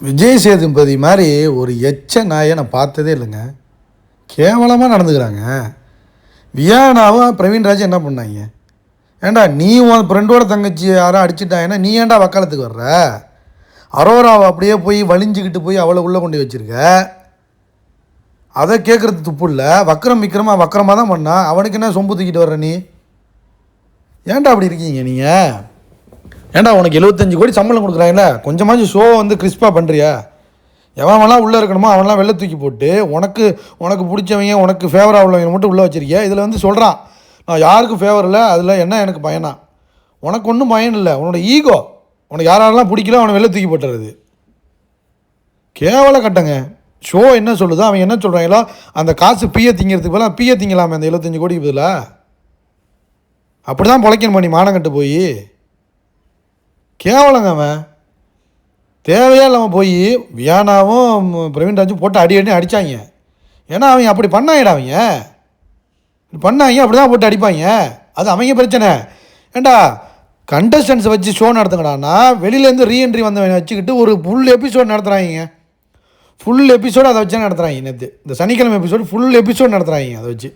விஜய் சேதுபதி மாதிரி ஒரு எச்ச நாயை நான் பார்த்ததே இல்லைங்க. கேவலமாக நடந்துக்கிறாங்க. வியானாவும் பிரவீன்ராஜ் என்ன பண்ணாங்க? ஏண்டா நீ உன் ஃப்ரெண்டோட தங்கச்சி யாரோ அடிச்சிட்டாங்கன்னா நீ ஏன்டா வக்காலத்துக்கு வர்ற? அரோராவை அப்படியே போய் வலிஞ்சிக்கிட்டு போய் அவளை உள்ளே கொண்டு வச்சிருக்க? அதை கேட்குறது துப்பு இல்லை. வக்கரம் விக்ரமாக வக்கரமாக தான் பண்ணா. அவனுக்கு என்ன சொம்பு தூக்கிட்டு வர்ற நீ? ஏன்டா அப்படி இருக்கீங்க நீங்கள் ஏன்டா உனக்கு எழுபத்தஞ்சு கோடி சம்பளம் கொடுக்குறாங்களே? கொஞ்சமாச்சும் ஷோ வந்து கிறிஸ்பாக பண்ணுறியா எவன்லாம் உள்ளே இருக்கணுமோ? அவன்லாம் வெளில தூக்கி போட்டு உனக்கு உனக்கு பிடிச்சவங்க உனக்கு ஃபேவராக உள்ளவங்க மட்டும் உள்ளே வச்சிருக்கியா? இதில் வந்து சொல்கிறான் நான் யாருக்கும் ஃபேவர் இல்லை அதில் என்ன எனக்கு பயனா? உனக்கு ஒன்றும் பயன் இல்லை. உன்னோட ஈகோ உனக்கு யாரெல்லாம் பிடிக்கல அவனை வெளில தூக்கி போட்டுறது. கேவல கட்டங்க. ஷோ என்ன சொல்லுதோ அவன் என்ன சொல்கிறாங்களோ அந்த காசு பிய திங்கிறதுக்கு பதிலாக பிய திங்கலாமே அந்த எழுபத்தஞ்சு கோடிக்கு பதிலாக அப்படி தான் பொழைக்கணும் பண்ணி மானங்கட்டு போய்? கேவலங்க அவன் தேவையே இல்லாமல் போய் வியானாவும் பிரவீன்ராஜும் போட்டு அடி அடி அடித்தாங்க ஏன்னா அவங்க அப்படி பண்ணாங்கடா அவங்க. பண்ணாங்க அப்படி தான் போட்டு அடிப்பாங்க. அது அவங்க பிரச்சனை. ஏண்டா கண்டஸ்டன்ஸை வச்சு ஷோ நடத்துங்கடான்னா வெளியிலேருந்து ரீஎன்ட்ரி வந்தவனை வச்சுக்கிட்டு ஒரு ஃபுல் எபிசோட் நடத்துகிறாங்க ஃபுல் எபிசோடு அதை வச்சு நடத்துகிறாங்க நேற்று இந்த சனிக்கிழமை எபிசோடு ஃபுல் எபிசோட் நடத்துகிறாங்க அதை வச்சு.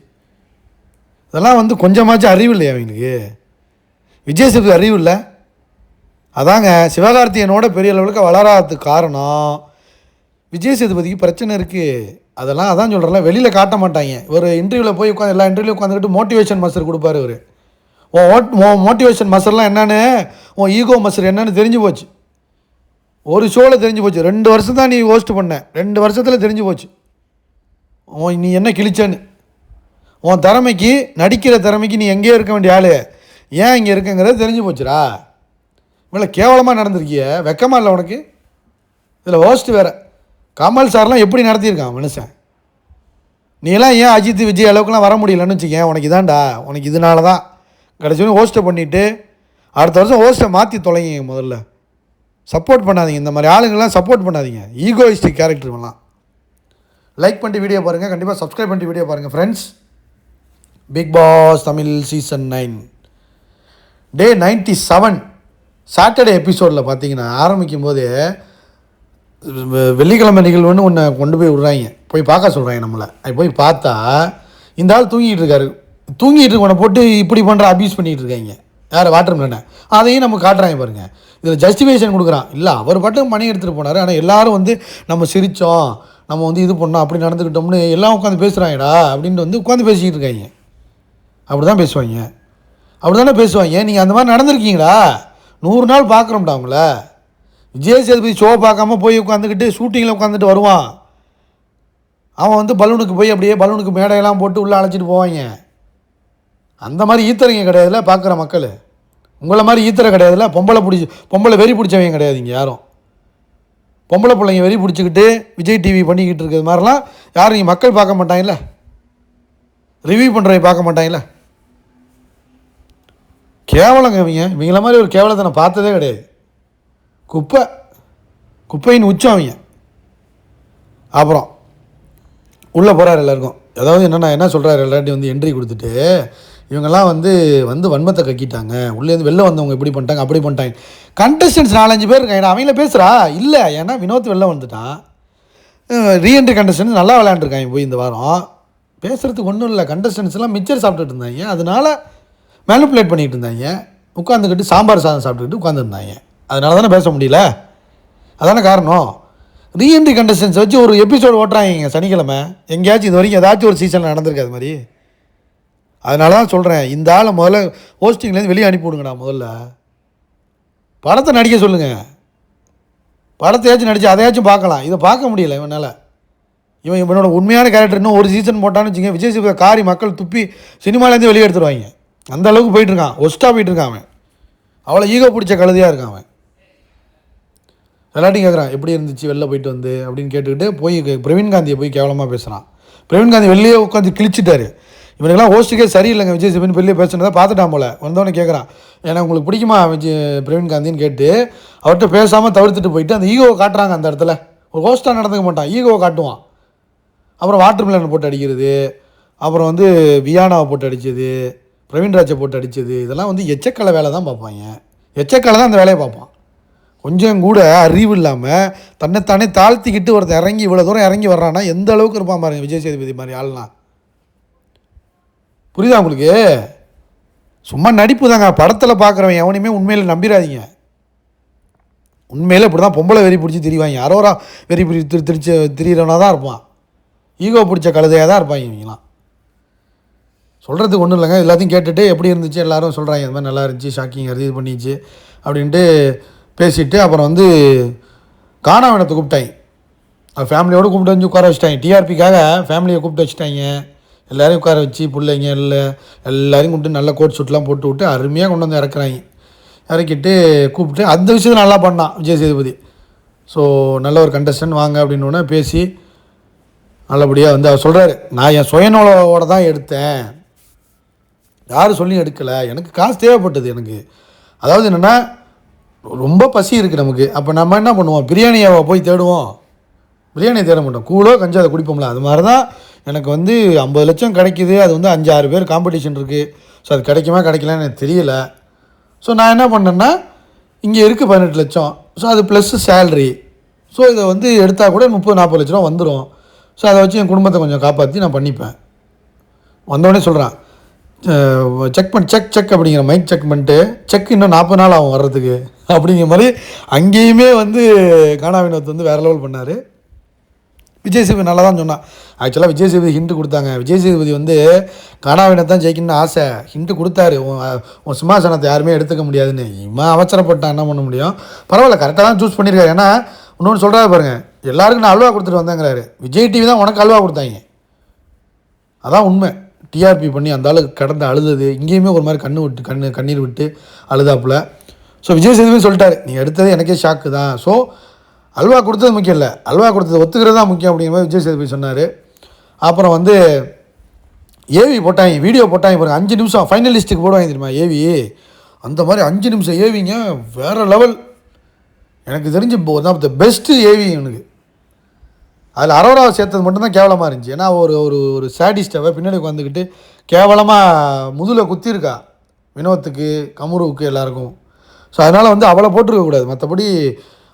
இதெல்லாம் வந்து கொஞ்சமாச்சும் அறிவு இல்லையா அவங்களுக்கு? விஜய் சேதுபதி அறிவு இல்லை? அதாங்க சிவகார்த்தியனோட பெரிய லெவலுக்கு வளராததுக்கு காரணம் விஜய் சேதுபதிக்கு பிரச்சனை இருக்குது அதெல்லாம் அதான் சொல்கிறேன் வெளியில் காட்ட மாட்டாங்க. ஒரு இன்டர்வியூவில் போய் உட்காந்து எல்லா இன்டர்வியூ உட்காந்துக்கிட்டு மோட்டிவேஷன் மஸ்டர் கொடுப்பாரு இவர். உன் ஓட் உன் மோட்டிவேஷன் மஸ்டர்லாம் என்னென்னு உன் ஈகோ மஸ்டர் என்னென்னு தெரிஞ்சு போச்சு. ஒரு ஷோவில் தெரிஞ்சு போச்சு. ரெண்டு வருஷம் தான் நீ ஹோஸ்ட் பண்ண. ரெண்டு வருஷத்தில் தெரிஞ்சு போச்சு. உன் நீ என்ன கிழிச்சேன்னு. உன் திறமைக்கு நடிக்கிற திறமைக்கு நீ எங்கேயோ இருக்க வேண்டிய ஆள். ஏன் இங்கே இருக்குங்கிறது தெரிஞ்சு போச்சுடா. இவ்வளோ கேவலமாக நடந்திருக்கிய? வெக்கமா இல்லை உனக்கு? இதில் ஹோஸ்ட் வேறு. கமல் சார்லாம் எப்படி நடத்தியிருக்கான் மனுஷன்? நீலாம் ஏன் அஜித் விஜய் அளவுக்குலாம் வர முடியலன்னு வச்சுக்கேன். உனக்கு இதான்டா. உனக்கு இதனால தான் கடைசி ஹோஸ்ட்டை பண்ணிவிட்டு அடுத்த வருஷம் ஹோஸ்ட்டை மாற்றி தொலைங்க முதல்ல. சப்போர்ட் பண்ணாதீங்க. இந்த மாதிரி ஆளுங்கெல்லாம் சப்போர்ட் பண்ணாதீங்க. ஈகோயிஸ்டிக் கேரக்டர்லாம் லைக் பண்ணிட்டு வீடியோ பாருங்கள் கண்டிப்பாக சப்ஸ்கிரைப் பண்ணிட்டு வீடியோ பாருங்கள் friends Bigg Boss Tamil season nine day ninety seven Saturday எபிசோடில் பார்த்தீங்கன்னா ஆரம்பிக்கும் போதே வெள்ளிக்கிழமை நிகழ்வுன்னு ஒன்று கொண்டு போய் விட்றாங்க. போய் பார்க்க சொல்கிறாங்க நம்மளை. அது போய் பார்த்தா இந்த ஆள் தூங்கிட்டு இருக்காரு. தூங்கிட்டு இருக்கவனை போட்டு இப்படி பண்ணுற அபியூஸ் பண்ணிகிட்டு இருக்காங்க. யார் வாட்டர் மிலனை அதையும் நம்ம காட்டுறாங்க பாருங்கள் இதில் ஜஸ்டிஃபிகேஷன் கொடுக்குறான். இல்லை அவர் பாட்டுக்கு மணி எடுத்துகிட்டு போனார். ஆனால் எல்லோரும் வந்து நம்ம சிரித்தோம் நம்ம வந்து இது பண்ணோம் அப்படி நடந்துக்கிட்டோம்னு எல்லாம் உட்காந்து பேசுகிறாங்கடா அப்படின்ட்டு வந்து உட்காந்து பேசிக்கிட்டு இருக்காங்க. அப்படி தான் பேசுவாங்க. அப்படி தானே பேசுவாங்க. நீங்கள் அந்த மாதிரி நடந்திருக்கீங்களா? நூறு நாள் பார்க்குறோம்டா அவங்கள. விஜய் சேதுபதி ஷோ பார்க்காம போய் உட்காந்துக்கிட்டு ஷூட்டிங்கில் உட்காந்துட்டு வருவான். அவன் வந்து பலூனுக்கு போய் அப்படியே பலூனுக்கு மேடையெல்லாம் போட்டு உள்ளே அழைச்சிட்டு போவாங்க. அந்த மாதிரி ஈத்தரைங்க கிடையாதுல பார்க்குற மக்கள். உங்களை மாதிரி ஈத்தரை கிடையாதுல பொம்பளை பிடிச்சி பொம்பளை வெறி பிடிச்சவங்க கிடையாது இங்கே யாரும். பொம்பளை பிள்ளைங்க வெறி பிடிச்சிக்கிட்டு விஜய் டிவி பண்ணிக்கிட்டு இருக்கிறது மாதிரிலாம் யாரும் இங்கே மக்கள் பார்க்க மாட்டாங்கல்ல? ரிவ்யூ பண்ணுறவங்க பார்க்க மாட்டாங்கல்ல? கேவலங்க இவங்க. இவங்கள மாதிரி ஒரு கேவலத்தை நான் பார்த்ததே கிடையாது. குப்பை குப்பையின் உச்சம் அவங்க அப்புறம் உள்ளே போகிறார் எல்லாருக்கும். அதாவது என்னென்னா என்ன சொல்கிறாரு எல்லாட்டி வந்து என்ட்ரி கொடுத்துட்டு இவங்கெல்லாம் வந்து வந்து வன்மத்தை கக்கிட்டாங்க. உள்ளேருந்து வெளில வந்தவங்க இப்படி பண்ணிட்டாங்க அப்படி பண்ணிட்டாங்க. கண்டஸ்டன்ஸ் நாலஞ்சு பேர் இருக்காங்க அவங்கள பேசுகிறா இல்லை ஏன்னா வினோத் வெளில வந்துட்டான் ரீஎன்ட்ரி கண்டஸ்டன்ஸ் நல்லா விளையாண்டுருக்காங்க போய் இந்த வாரம். பேசுகிறதுக்கு ஒன்றும் இல்லை கண்டஸ்டன்ஸ்லாம் மிச்சர் சாப்பிட்டுட்டு இருந்தாங்க. அதனால மேனுப்புலேட் பண்ணிகிட்டு இருந்தாங்க. உட்காந்துக்கிட்டு சாம்பார் சாதம் சாப்பிட்டுக்கிட்டு உட்காந்துருந்தாங்க அதனால தானே பேச முடியல? அதான காரணம்? ரீஎன்ட்ரி கண்டஸ்டன்ஸ் வச்சு ஒரு எபிசோடு ஓட்டுறாங்க சனிக்கிழமை. எங்கேயாச்சும் இது வரைக்கும் ஏதாச்சும் ஒரு சீசனில் நடந்திருக்கு அது மாதிரி. அதனால தான் சொல்கிறேன் இந்த ஆளை முதல்ல ஹோஸ்டிங்லேருந்து வெளியே அனுப்பிவிடுங்கடா முதல்ல. படத்தை நடிக்க சொல்லுங்கள் படத்தையாச்சும் நடிச்சு அதையாச்சும் பார்க்கலாம். இதை பார்க்க முடியல இவனால். இவன் இவனோட உண்மையான கேரக்டர் இன்னும் ஒரு சீசன் போட்டான்னு வச்சுங்க விஜய் சேதுபதி காரி மக்கள் துப்பி சினிமாலேருந்து வெளியே எடுத்துருவாங்க. அந்த அளவுக்கு போயிட்டுருக்கான் ஒஸ்ட்டாக போயிட்டுருக்கான் அவன். அவ்வளோ ஈகோ பிடிச்ச கழுதியாக இருக்கான் அவன். எல்லாத்தையும் கேட்குறான் எப்படி இருந்துச்சு? வெளில போயிட்டு வந்து? அப்படின்னு கேட்டுக்கிட்டு போய் பிரவீன் காந்தியை போய் கேவலமாக பேசுகிறான் பிரவீன் காந்தி வெளியே உட்காந்து கிழிச்சிட்டாரு. இவனுக்கெல்லாம் ஹோஸ்ட்டுக்கே சரியில்லைங்க. விஜய் சிவன் வெளியே பேசுனதை பார்த்துட்டான் போல. வந்தவொடனே கேட்குறான் ஏன்னா உங்களுக்கு பிடிக்குமா விஜய் பிரவீன் காந்தின்னு கேட்டு அவர்கிட்ட பேசாமல் தவிர்த்துட்டு போயிட்டு அந்த ஈகோவை காட்டுறாங்க அந்த இடத்துல. ஒரு ஹோஸ்ட்டாக நடந்துக்க மாட்டான். ஈகோவை காட்டுவான். அப்புறம் வாட்டர் மிலன் போட்டு அடிக்கிறது. அப்புறம் வந்து வியானாவை போட்டு அடித்தது பிரவீன்ராஜை போட்டு அடித்தது இதெல்லாம் வந்து எச்சக்கலை வேலை தான் பார்ப்பாங்க எச்சக்கலை தான் அந்த வேலையை பார்ப்பான். கொஞ்சம் கூட அறிவு இல்லாமல் தன்னைத்தானே தாழ்த்திக்கிட்டு ஒருத்தர் இறங்கி இவ்வளோ தூரம் இறங்கி வர்றான்னா எந்த அளவுக்கு இருப்பான் பாருங்க விஜய் சேதுபதி மாதிரி ஆள்லாம் புரியுதா உங்களுக்கு? சும்மா நடிப்பு தாங்க. படத்தில் பார்க்குறவன் எவனையுமே உண்மையில் நம்பிடாதீங்க உண்மையில் இப்படி தான் பொம்பளை வெறி பிடிச்சி திரிவாங்க. யாரோரா வெறி பிடி திரி திரிச்சு திரியிறவனாக தான் இருப்பான். ஈகோ பிடிச்ச கழுதையாக தான் இருப்பாங்க இவங்களாம் சொல்கிறதுக்கு ஒன்றும் இல்லைங்க. எல்லாத்தையும் கேட்டுட்டு எப்படி இருந்துச்சு? எல்லாரும் சொல்கிறாங்க இந்த மாதிரி நல்லா இருந்துச்சு ஷாக்கிங் அது இது பண்ணிச்சு அப்படின்ட்டு பேசிவிட்டு அப்புறம் வந்து காணாவினத்தை கூப்பிட்டாங்க. அது ஃபேமிலியோடு கூப்பிட்டு வந்து உட்கார வச்சுட்டாங்க. டிஆர்பிக்காக ஃபேமிலியை கூப்பிட்டு வச்சுட்டாங்க. எல்லோரையும் உட்கார வச்சு பிள்ளைங்க இல்லை எல்லோரையும் கூப்பிட்டு நல்ல கோட் ஷூட்லாம் போட்டு விட்டு அருமையாக கொண்டு வந்து இறக்குறாங்க. இறக்கிட்டு கூப்பிட்டு அந்த விஷயத்தை நல்லா பண்ணான் விஜய் சேதுபதி. ஸோ நல்ல ஒரு கண்டஸ்டன் வாங்க அப்படின்னு பேசி நல்லபடியாக வந்து அவர் சொல்கிறாரு நான் என் சுயநூலோட தான் எடுத்தேன். யாரும் சொல்லி எடுக்கலை. எனக்கு காசு தேவைப்பட்டது எனக்கு. அதாவது என்னென்னா ரொம்ப பசி இருக்குது நமக்கு. அப்போ நம்ம என்ன பண்ணுவோம்? பிரியாணியை போய் தேடுவோம். பிரியாணியை தேட மாட்டோம். கூழோ கஞ்சா அதை குடிப்போம்ல. அது மாதிரி தான் எனக்கு வந்து ஐம்பது லட்சம் கிடைக்கிது. அது வந்து அஞ்சு ஆறு பேர் காம்படிஷன் இருக்குது ஸோ அது கிடைக்குமா கிடைக்கலன்னு எனக்கு தெரியல. ஸோ நான் என்ன பண்ணேன்னா இங்கே இருக்குது பதினெட்டு லட்சம். ஸோ அது ப்ளஸ்ஸு சேல்ரி ஸோ இதை வந்து எடுத்தால் கூட முப்பது நாற்பது லட்ச ரூபா வந்துடும் ஸோ அதை வச்சு என் குடும்பத்தை கொஞ்சம் காப்பாற்றி நான் பண்ணிப்பேன். வந்தோடனே சொல்கிறேன் செக் பண்ணி செக் செக் அப்படிங்கிற மைக் செக் பண்ணிட்டு செக் இன்னும் நாற்பது நாள் ஆகும் வர்றதுக்கு. அப்படிங்கிற மாதிரி அங்கேயுமே வந்து கானா வினோத் வந்து வேறு லெவல் பண்ணார். விஜய் சேதுபதி நல்லா தான் சொன்னான் ஆக்சுவலாக விஜய் சேதுபதி ஹிண்ட் கொடுத்தாங்க. விஜய் சேதுபதி வந்து கானாவினை தான் ஜெயிக்கணும்னு ஆசை. ஹிண்ட் கொடுத்தாரு. உன் சிம்மாசனத்தை யாருமே எடுத்துக்க முடியாதுன்னு. இவன் அவசரப்பட்டான் என்ன பண்ண முடியும்? பரவாயில்ல கரெக்டாக தான் சூஸ் பண்ணியிருக்காரு ஏன்னா இன்னொன்று சொல்கிறாரு பாருங்கள் எல்லாருக்கும் நான் அல்வா கொடுத்துட்டு வந்தேங்கிறாரு. விஜய் டிவி தான் உனக்கு அல்வா கொடுத்தாங்க. அதான் உண்மை. டிஆர்பி பண்ணி அந்த ஆளு கடந்து அழுதது இங்கேயுமே ஒரு மாதிரி கண்ணு விட்டு கண்ணு கண்ணீர் விட்டு அழுதாப்புல. ஸோ விஜய் சேதுபதி சொல்லிட்டாரு நீ எடுத்தது எனக்கே ஷாக்கு தான். ஸோ அல்வா கொடுத்தது முக்கியம் இல்லை. அல்வா கொடுத்தது ஒத்துக்கிறது தான் முக்கியம் அப்படிங்கிற மாதிரி விஜய் சேதுபதி சொன்னார். அப்புறம் வந்து ஏவி போட்டாங்க வீடியோ போட்டாங்க பாருங்க அஞ்சு நிமிஷம் ஃபைனலிஸ்ட்டுக்கு போடுவாங்க தெரியுமா ஏவி அந்த மாதிரி அஞ்சு நிமிஷம் ஏவிங்க வேறு லெவல் எனக்கு தெரிஞ்சு ஒன் தான் த பெஸ்ட்டு ஏவி எனக்கு. அதில் அரோராவை சேர்த்தது மட்டும்தான் கேவலமாக இருந்துச்சு. ஏன்னா ஒரு ஒரு ஒரு சேடிஸ்டவை பின்னாடி உட்காந்துக்கிட்டு கேவலமாக முதுகில் குத்திருக்கா வினோத்துக்கு கமுருவுக்கு எல்லாருக்கும். ஸோ அதனால் வந்து அவளை போட்டிருக்கக்கூடாது மற்றபடி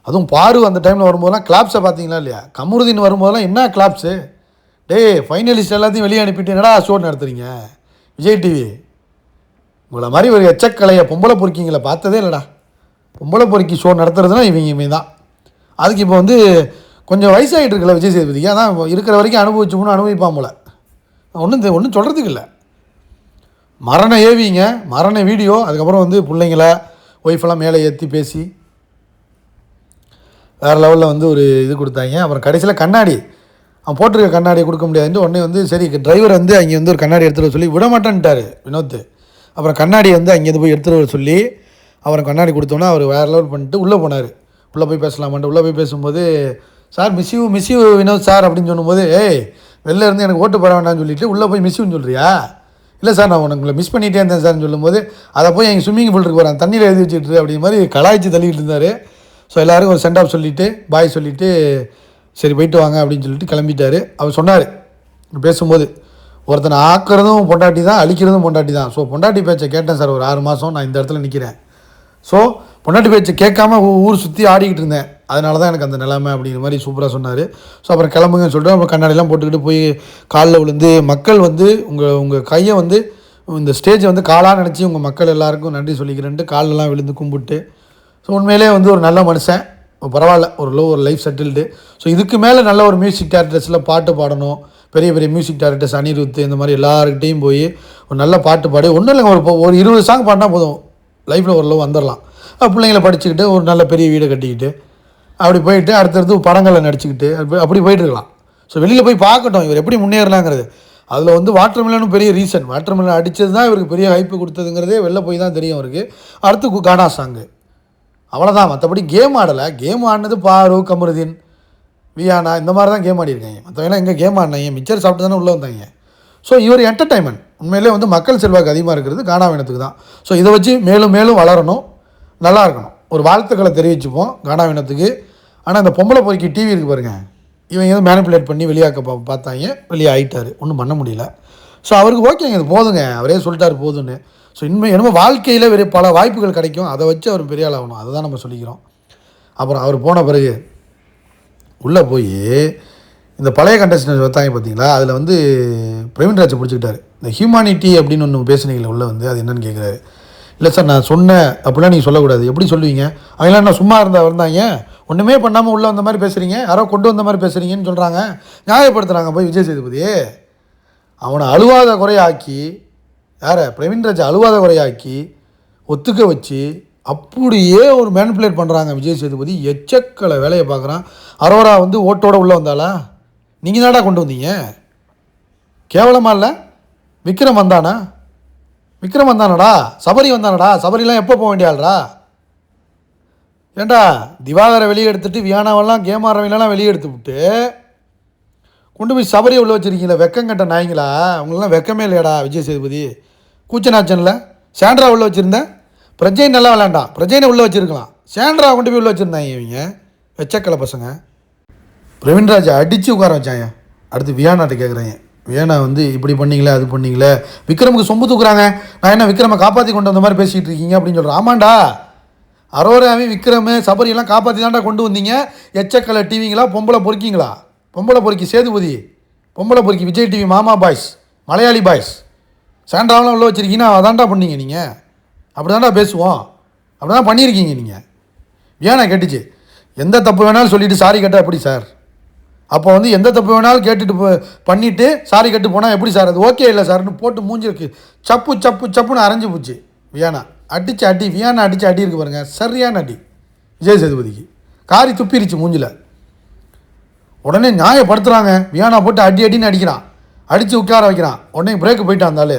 அதுவும் பாரு அந்த டைமில் வரும்போதெல்லாம் கிளாப்ஸை பார்த்தீங்களா இல்லையா? கமருதீன் வரும்போதெல்லாம் என்ன கிளாப்ஸு டேய் ஃபைனலிஸ்ட் எல்லாத்தையும் வெளியே அனுப்பிட்டு என்னடா ஷோ நடத்துறீங்க? விஜய் டிவி உங்களை மாதிரி ஒரு எச்சக்கலையை பொம்பளை பொறுக்கிங்களை பார்த்ததே இல்லைடா. பொம்பளை பொறுக்கி ஷோ நடத்துறதுனா இவங்க இவங்க தான். அதுக்கு இப்போ வந்து கொஞ்சம் வயசாகிட்டு இருக்கல விஜய் சேதுபதிக்கு. அதான் இருக்கிற வரைக்கும் அனுபவிச்சோம்னு அனுபவிப்பான் போல. ஒன்றும் ஒன்றும் சொல்கிறதுக்கு இல்லை. மரண ஏவிங்க மரண வீடியோ அதுக்கப்புறம் வந்து பிள்ளைங்கள ஒய்ஃபெல்லாம் மேலே ஏற்றி பேசி வேறு லெவலில் வந்து ஒரு இது கொடுத்தாங்க. அப்புறம் கடைசியில் கண்ணாடி. அவன் போட்டிருக்க கண்ணாடியை கொடுக்க முடியாதுன்ட்டு உடனே வந்து சரி டிரைவர் வந்து அங்கே வந்து ஒரு கண்ணாடி எடுத்துகிட்டு சொல்லி விட மாட்டேன்ட்டார் வினோத் அப்புறம் கண்ணாடி வந்து அங்கேருந்து போய் எடுத்துகிட்டு வர சொல்லி அவரை கண்ணாடி கொடுத்தோன்னே அவர் வேறு லெவல் பண்ணிட்டு உள்ளே போனார். உள்ளே போய் பேசலாமான்ட்டு உள்ளே போய் பேசும்போது sir miss you miss you Vinod sir அப்படின்னு சொல்லும்போது ஏய் வெளில இருந்து எனக்கு ஓட்டு போட வேண்டாம்னு சொல்லிட்டு உள்ளே போய் மிஸ்யூன்னு சொல்கிறியா இல்லை சார் நான் உங்களை மிஸ் பண்ணிகிட்டே இருந்தேன் சார்னு சொல்லும்போது அதை போய் எங்கள் ஸ்விம்மிங் பூல் இருக்கு போகிறேன் தண்ணியில் எழுதி வச்சுட்டு அப்படிங்கிற மாதிரி கலாய்ச்சி தள்ளிக்கிட்டு இருந்தார். ஸோ எல்லாருக்கும் ஒரு சென்ட் ஆஃப் சொல்லிவிட்டு பாய் சொல்லிவிட்டு சரி போயிட்டு வாங்க அப்படின்னு சொல்லிட்டு கிளம்பிட்டாரு. அவர் சொன்னார் பேசும்போது ஒருத்தனை ஆக்கிறதும் பொண்டாட்டி தான் அழிக்கிறதும் பொண்டாட்டி தான். ஸோ பொண்டாட்டி பேச்சை கேட்டேன் சார் ஒரு ஆறு மாதம் நான் இந்த இடத்துல நிற்கிறேன் ஸோ பொண்டாட்டி பேச்சை கேட்காம ஊர் சுற்றி ஆடிக்கிட்டு இருந்தேன். அதனால தான் எனக்கு அந்த நிலைமை அப்படிங்கிற மாதிரி சூப்பராக சொன்னார். ஸோ அப்புறம் கிளம்புங்கன்னு சொல்லிட்டு அப்புறம் கண்ணாடிலாம் போட்டுக்கிட்டு போய் காலில் விழுந்து மக்கள் வந்து உங்கள் உங்கள் கையை வந்து இந்த ஸ்டேஜை வந்து காலாக நினச்சி உங்கள் மக்கள் எல்லாருக்கும் நன்றி சொல்லிக்கிறேன்ட்டு காலெலாம் விழுந்து கும்பிட்டு ஸோ உண்மையிலே வந்து ஒரு நல்ல மனுஷன். பரவாயில்ல ஒரு லோ ஒரு லைஃப் செட்டில்டு ஸோ இதுக்கு மேலே நல்ல ஒரு மியூசிக் டேரக்டர்ஸில் பாட்டு பாடணும். பெரிய பெரிய மியூசிக் டேரக்டர்ஸ் அனிருத் இந்த மாதிரி எல்லாருக்கிட்டையும் போய் ஒரு நல்ல பாட்டு பாடி ஒன்றும் இல்லைங்க ஒரு ஒரு இருபது சாங் பாடினா போதும். லைஃப்பில் ஒரு லவ் வந்துடலாம் பிள்ளைங்களை பிள்ளைங்கள படிச்சுக்கிட்டு ஒரு நல்ல பெரிய வீடை கட்டிக்கிட்டு அப்படி போயிட்டு அடுத்தடுத்து படங்களில் நடிச்சுக்கிட்டு அப்படி அப்படி போயிட்டு இருக்கலாம் ஸோ வெளியில் போய் பார்க்கட்டும் இவர் எப்படி முன்னேறலாங்கிறது. அதில் வந்து வாட்டர் மில்லனும் பெரிய ரீசன் வாட்டர் மில்லன் அடித்தது தான் இவருக்கு பெரிய ஹைப்பு கொடுத்ததுங்கிறதே வெளில போய் தான் தெரியும் அவருக்கு. அடுத்து கு- கானா சாங்கு. அவ்வளோதான் மற்றபடி கேம் ஆடலை. கேம் ஆடினது பாரு கமருதீன் வியானா இந்த மாதிரி தான் கேம் ஆடிருக்காங்க மற்றவங்களாம் எங்கே கேம் ஆடினாங்க? மிச்சர் சாப்பிட்டு தானே உள்ளே வந்தாங்க. ஸோ இவர் என்டர்டைன்மெண்ட் உண்மையிலே வந்து மக்கள் செல்வாக்கு அதிகமாக இருக்கிறது கானாவினத்துக்கு தான் ஸோ இதை வச்சு மேலும் மேலும் வளரணும். நல்லா இருக்கணும். ஒரு வாழ்த்துக்களை தெரிவிச்சுப்போம் கானாவினத்துக்கு ஆனால் இந்த பொம்பளை பொறுக்கி டிவி இருக்கு பாருங்க. இவங்க எதுவும் மேனிப்புலேட் பண்ணி வெளியாக்க பா பார்த்தாங்க. வெளியே ஆகிட்டார் ஒன்றும் பண்ண முடியல. ஸோ அவருக்கு ஓகேங்க இது போதுங்க. அவரே சொல்லிட்டாரு போதும்னு. ஸோ இனிமேல் என்னமோ வாழ்க்கையில் வெறும் பல வாய்ப்புகள் கிடைக்கும். அதை வச்சு அவர் பெரிய ஆள் ஆகணும். அதை தான் நம்ம சொல்லிக்கிறோம். அப்புறம் அவர் போன பிறகு உள்ளே போய் இந்த பழைய கண்டஸ்டன்ஸ் வைத்தாங்க பார்த்தீங்களா அதில் வந்து பிரவீன்ராஜை பிடிச்சிக்கிட்டாரு. இந்த ஹியூமானிட்டி அப்படின்னு ஒன்று பேசுனீங்களே உள்ளே வந்து அது என்னன்னு கேட்குறாரு இல்லை சார் நான் சொன்னேன். அப்படிலாம் நீங்கள் சொல்லக்கூடாது. எப்படி சொல்லுவீங்க? அவங்களாம் நான் சும்மா இருந்தால் வந்தாங்க ஒன்றுமே பண்ணாமல் உள்ளே வந்த மாதிரி பேசுகிறீங்க யாரோ கொண்டு வந்த மாதிரி பேசுகிறீங்கன்னு சொல்கிறாங்க நியாயப்படுத்துகிறாங்க போய் விஜய் சேதுபதி. அவனை அழுவாத குறையாக்கி யாரை? பிரவீன்ராஜை அழுவாத குறையாக்கி ஒத்துக்க வச்சு அப்படியே ஒரு மேனிப்புலேட் பண்ணுறாங்க விஜய் சேதுபதி. எச்சக்கலை வேலையை பார்க்குறான். அரோரா வந்து ஓட்டோட உள்ளே வந்தாளா? நீங்கள் தாடா கொண்டு வந்தீங்க? கேவலமாக இல்லை? விக்ரம் வந்தானா? விக்ரம் வந்தானடா? சபரி வந்தானடா? சபரிலாம் எப்போ போக வேண்டிய ஆள்ரா? ஏண்டா திவாகரை வெளியே எடுத்துட்டு வியானாவெல்லாம் கேம் ஆடுறவங்களெல்லாம் வெளியே எடுத்து விட்டு கொண்டு போய் சபரியை உள்ள வச்சுருக்கீங்களா வெக்கம் கட்ட நாய்ங்களா? அவங்களெலாம் வெக்கமே இல்லையாடா விஜய் சேதுபதி. கூச்சநாச்சனில் சாண்ட்ரா உள்ளே வச்சுருந்தேன் பிரஜைன் நல்லா விளாண்டான் பிரஜைனை உள்ளே வச்சுருக்கலாம். சாண்ட்ரா கொண்டு போய் உள்ளே வச்சுருந்தாங்க இவங்க. வெச்சக்கலை பசங்க. பிரவீன்ராஜை அடித்து உட்கார வச்சாங்க. அடுத்து வியானாட்ட கேட்குறாங்க வியானா வந்து இப்படி பண்ணீங்களே அது பண்ணீங்களே விக்ரமுக்கு சொம்பு தூக்குறாங்க. நான் என்ன விக்ரமை காப்பாற்றி கொண்டு வந்த மாதிரி பேசிகிட்டு இருக்கீங்க அப்படின்னு சொல்கிறேன் ஆமாண்டா. அரோராவி விக்ரமு சபரி எல்லாம் காப்பாற்றி தாண்டா கொண்டு வந்தீங்க. எச்சக்கலை டிவிங்களா பொம்பளை பொறுக்கிங்களா? பொம்பளை பொறுக்கி சேதுபதி பொம்பளை பொறுக்கி விஜய் டிவி மாமா பாய்ஸ் மலையாளி பாய்ஸ். சாண்டாவெலாம் உள்ள வச்சிருக்கீங்கன்னா அதான்டா பண்ணீங்க நீங்கள் அப்படி தாண்டா பேசுவோம். அப்படி தான் பண்ணியிருக்கீங்க நீங்கள் ஏன்னா கேட்டுச்சு? எந்த தப்பு வேணாலும் சொல்லிவிட்டு சாரி கேட்டால் எப்படி சார்? அப்போ வந்து எந்த தப்பு வேணாலும் கேட்டுட்டு பண்ணிவிட்டு சாரி கட்டு போனால் எப்படி சார்? அது ஓகே இல்லை சார்னு போட்டு மூஞ்சிருக்கு சப்பு சப்பு சப்புன்னு அரைஞ்சு போச்சு வியானா. அடிச்சு அடி வியானா அடித்து அடி இருக்கு பாருங்கள் சரியான அடி. விஜய் சேதுபதிக்கு. காரி துப்பிருச்சு மூஞ்சில். உடனே நியாயப்படுத்துகிறாங்க வியானா போட்டு அடி அடின்னு அடிக்கிறான். அடித்து உட்கார வைக்கிறான். உடனே பிரேக்கு போயிட்டான் இருந்தாலே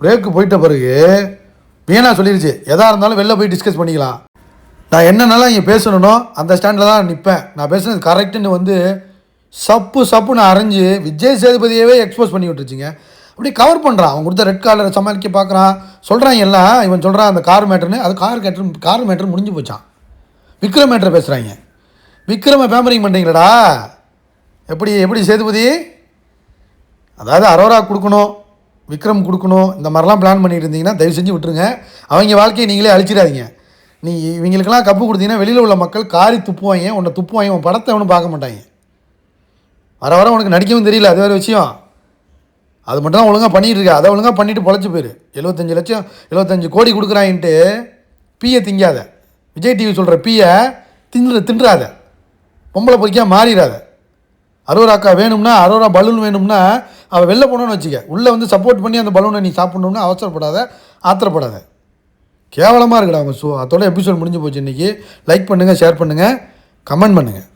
பிரேக்கு போயிட்ட பிறகு வியானா சொல்லிடுச்சு எதாக இருந்தாலும் வெளில போய் டிஸ்கஸ் பண்ணிக்கலாம். நான் என்னென்னலாம் இங்கே பேசணுனோ அந்த ஸ்டாண்டில் தான் நிற்பேன் நான் பேசுனது கரெக்டுன்னு வந்து சப்பு சப்புன்னு அரைஞ்சு விஜய் சேதுபதியவே எக்ஸ்போஸ் பண்ணி விட்டுருச்சுங்க. அப்படி கவர் பண்ணுறான் அவன் கொடுத்த ரெட் காலரை சமாளிக்க பார்க்குறான். சொல்கிறான் எல்லாம் இவன் சொல்கிறான் அந்த கார் மேட்டர்னு அது கார் கேட்டர் கார் மேட்டர் முடிஞ்சு போச்சான் விக்ரம் மேட்டர் பேசுகிறாங்க விக்ரமை பேம்பரிங் பண்ணுறீங்களடா எப்படி எப்படி சேதுபதி? அதாவது அரோரா கொடுக்கணும் விக்ரம் கொடுக்கணும் இந்த மாதிரிலாம் பிளான் பண்ணிட்டு இருந்தீங்கன்னா தயவு செஞ்சு விட்டுருங்க. அவங்க வாழ்க்கையை நீங்களே அழிச்சிடாதீங்க. நீ இவங்களுக்கெல்லாம் கப்பு கொடுத்தீங்கன்னா வெளியில் உள்ள மக்கள் காரி துப்புவாங்க உன்னை துப்புவாங்க உன் படத்தை அவனும் பார்க்க மாட்டாங்க. வர வர உனக்கு நடிக்கவும் தெரியல அது வேறு விஷயம். அது மட்டும் தான் ஒழுங்காக பண்ணிகிட்டு இருக்கா? அதை ஒழுங்காக பண்ணிட்டு பொழைச்சி போயிரு. எழுபத்தஞ்சு லட்சம் எழுபத்தஞ்சு கோடி கொடுக்குறாயின்ட்டு பீயை திங்காத. விஜய் டிவி சொல்கிற பீயை தின்று தின்றாத. பொம்பளை பொறிக்கா மாறிடாத அரோரா அக்கா வேணும்னா அறுவரா பலூன் வேணும்னா அவள் வெளில போனோன்னு வச்சுக்க. உள்ளே வந்து சப்போர்ட் பண்ணி அந்த பலூனை நீ சாப்பிட்ணுன்னு அவசரப்படாத ஆத்திரப்படாத. கேவலமாக இருக்குடா அவங்க ஷோ அதோட எபிசோட் முடிஞ்சு போச்சு இன்றைக்கி லைக் பண்ணுங்கள் ஷேர் பண்ணுங்கள் கமெண்ட் பண்ணுங்கள்